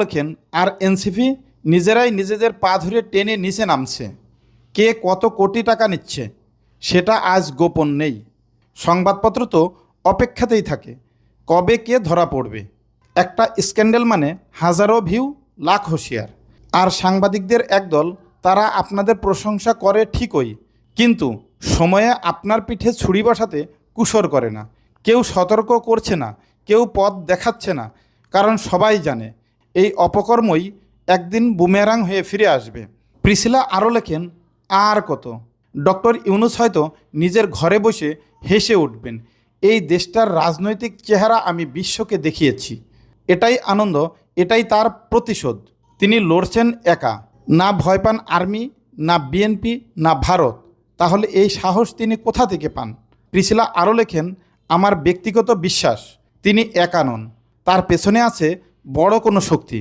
লেখেন আর এনসিপি নিজেরাই নিজেদের পা ধরে টেনে নিচে নামছে। কে কত কোটি টাকা নিচ্ছে, সেটা আজ গোপন নেই। সংবাদপত্র তো অপেক্ষাতেই থাকে, কবে কে ধরা পড়বে। একটা স্ক্যান্ডেল মানে হাজারো ভিউ, লাখ হুঁশিয়ার। আর সাংবাদিকদের একদল, তারা আপনাদের প্রশংসা করে ঠিকই, কিন্তু সময়ে আপনার পিঠে ছুরি বসাতে কুশর করে না। কেউ সতর্ক করছে না, কেউ পথ দেখাচ্ছে না, কারণ সবাই জানে এই অপকর্মই একদিন বুমেরাং হয়ে ফিরে আসবে। প্রিসিলা আরও লেখেন, আর কত? ডক্টর ইউনুস হয়তো নিজের ঘরে বসে হেসে উঠবেন, এই দেশটার রাজনৈতিক চেহারা আমি বিশ্বকে দেখিয়েছি। এটাই আনন্দ, এটাই তার প্রতিশোধ। তিনি লড়ছেন একা। না ভয় পান আর্মি, না বিএনপি, না ভারত। তাহলে এই সাহস তিনি কোথা থেকে পান? প্রিসিলা আরও লেখেন, আমার ব্যক্তিগত বিশ্বাস, তিনি একা নন। তার পেছনে আছে বড় কোনো শক্তি।